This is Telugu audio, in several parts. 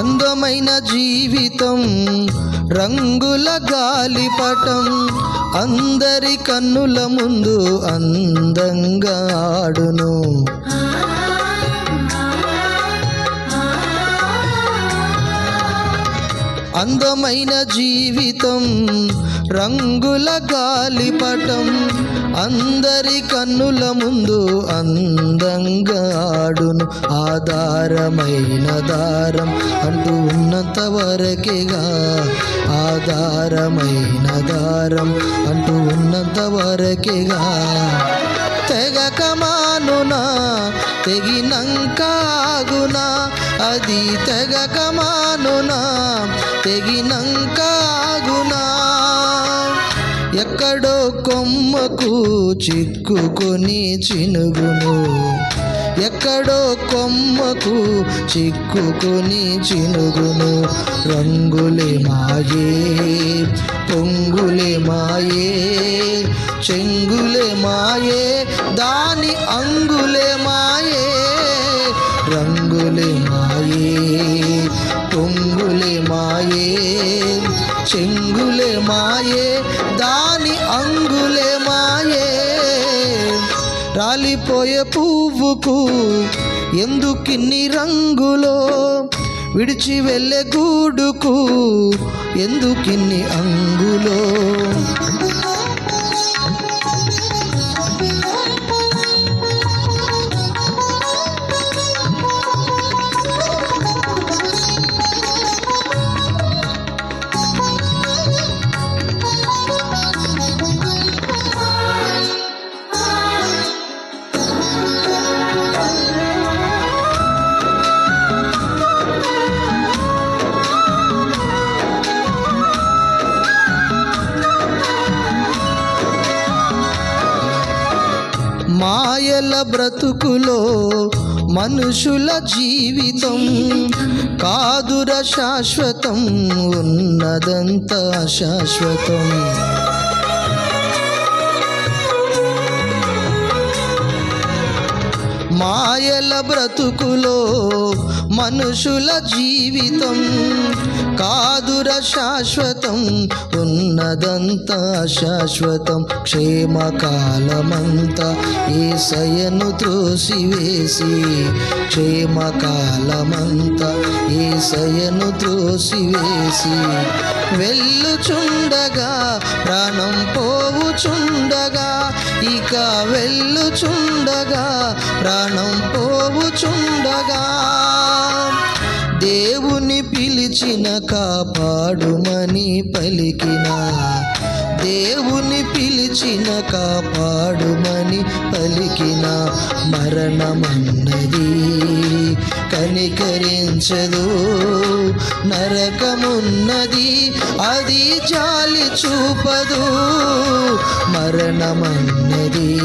అందమైన జీవితం రంగుల గాలిపటం అందరి కన్నుల ముందు అందంగా ఆడును. అందమైన జీవితం రంగుల గాలిపటం అందరి కన్నుల ముందు అందంగా ఆడును. ఆధారమైన దారం అంటూ ఉన్నంత వరకేగా ఆధారమైన దారం అంటూ ఉన్నంత వరకేగా. తెగక మానునా తెగినంకాగునా అది తెగక మానునా తెగినంక ఆగునా? ఎక్కడో కొమ్మకు చిక్కుకొని చినుగును. ఎక్కడో కొమ్మకు చిక్కుకొని చినుగును. రంగులే మాయే పొంగులే మాయే చెంగులే మాయే దాని అంగులే మాయే. రంగులే మాయే పొంగులే మాయే చెంగులే మాయే దాని అంగులే మాయే రాలిపోయే పువ్వుకు ఎందుకిన్ని రంగులో విడిచి వెళ్ళే గూడుకు ఎందుకిన్ని అంగులో? మాయల బ్రతుకులో మనుషుల జీవితం కాదుర శాశ్వతం ఉన్నదంత శాశ్వతం. మాయల బ్రతుకులో మనుషుల జీవితం కాదుర శాశ్వతం ఉన్నదంతా శాశ్వతం. క్షేమకాలమంతా ఏసయను త్రోసివేసి క్షేమకాలమంతా ఏసయను త్రోసివేసి. వెళ్ళుచుండగా ప్రాణం పో ఇక వెళ్ళుచుండగా ప్రాణం పోవుచుండగా దేవుని పిలిచిన కాపాడుమని పలికిన దేవుని పిలిచిన కాపాడుమని పలికిన మరణమన్నది కనికరించదు. నరకమున్నది అది జాలి చూపదు. మరణమన్నది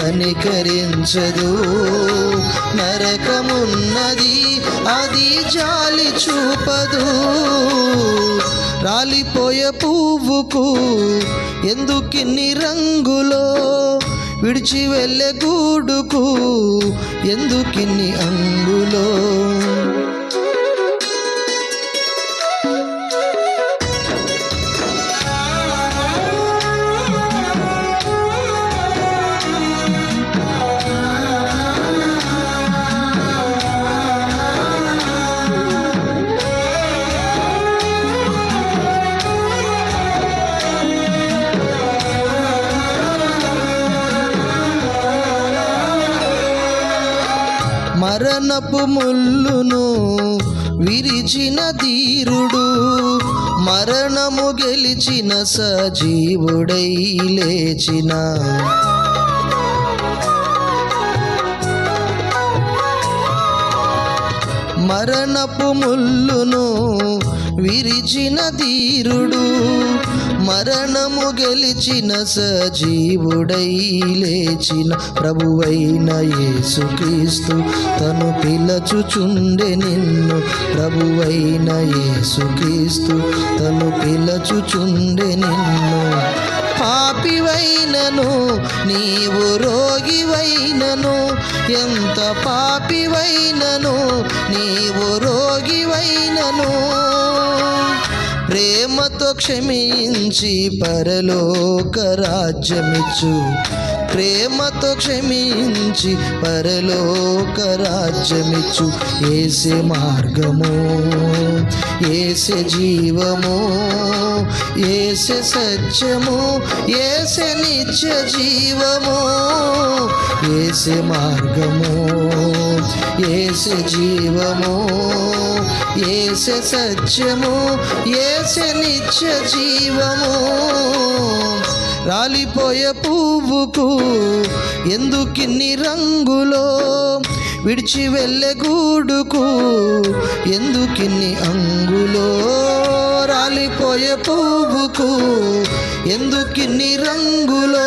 కనికరించదు. నరకమున్నది అది జాలి చూపదు. రాలిపోయే పువ్వుకు ఎందుకిన్ని రంగులో విడిచి వెళ్ళే గూడుకు ఎందుకిన్ని అంగులో? మరణపు ముల్లును విరిచిన ధీరుడు మరణము గెలిచిన సజీవుడై లేచిన మరణపు ముల్లును విరిచిన ధీరుడు మరణము గెలిచిన సజీవుడై లేచిన ప్రభువైన యేసుక్రీస్తు. తను పిలచుచుండె నిన్ను ప్రభువైన యేసుక్రీస్తు. తను పిలచుచుండె నిన్ను పాపివైనను నీవు రోగివైనను ఎంత పాపివైనను నీవు రోగివైనను. ప్రేమతో క్షమించి పరలోక రాజ్యమిచ్చు. ప్రేమతో క్షమించి పరలోక రాజ్యమిచ్చు. ఏసే మార్గము ఏసే జీవము ఏసే సత్యము ఏసే నిత్య జీవము ఏసే మార్గము. ఏసే జీవము ఏసే సత్యము ఏసే నిత్య జీవము. రాలిపోయే పువ్వుకు ఎందుకిన్ని రంగులో విడిచి వెళ్ళే గూడుకు ఎందుకిన్ని అంగులో రాలిపోయే పువ్వుకు ఎందుకిన్ని రంగులో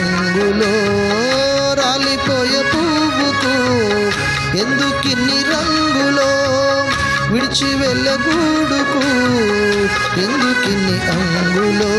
ఎందుకిన్ని రంగులో విడిచి వెళ్ళగూడుకు ఎందుకిన్ని అంగులో?